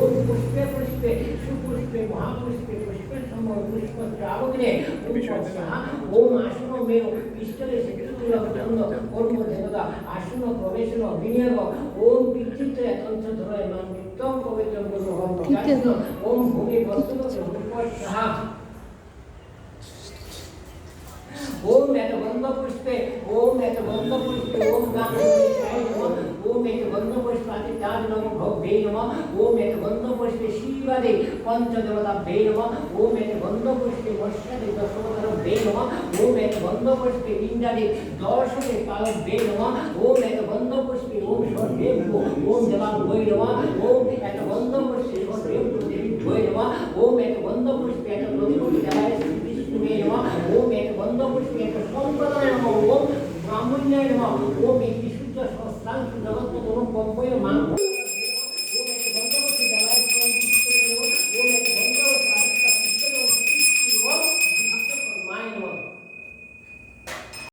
ওম পুষ্পে পুষ্পে সুপুষ্পে মহাপুষ্পে পুষ্পে সম্ভব পুষ্প শ্রাবণে ওম আসন মেয় শিক্ষিতুলক চন্দ কর্ম দেবতা আসন প্রবেশন বিনিয়োগ ওম বিচিত্র তন্ত্র ধরে মান নিত্যম পবিত্র গুরু হম ওম ভূমি বস্তু পুষ্প সাহা ওম এত বন্ধ পুষ্পে ওম এত বন্ধ পুষ্পে ওম গাঙ্গেয় নমঃ ওম এত বন্ধ পুষ্পে আদিত্যাদ নম ভে নম ওম এক গন্ধ পুষ্পে শিবাদে, পঞ্চদেবতা ভে নম ওম এক গন্ধ পুষ্পে মৎস্যাদে, দশবতার ভে নম ওম এক গন্ধ পুষ্পে ইন্দ্রাদে দর্শনে পালক ভে নম ওম এক গন্ধ পুষ্পে ওম সর্বে ওম দেবাং বৈ নম ওম এক গন্ধ পুষ্পে সর্বে দেবী বৈ নম ওম এক গন্ধ পুষ্পে এক নদী দেবায় শ্রীকৃষ্ণে নম ওম এক গন্ধ পুষ্পে এক সম্প্রদায় নম, ওম এক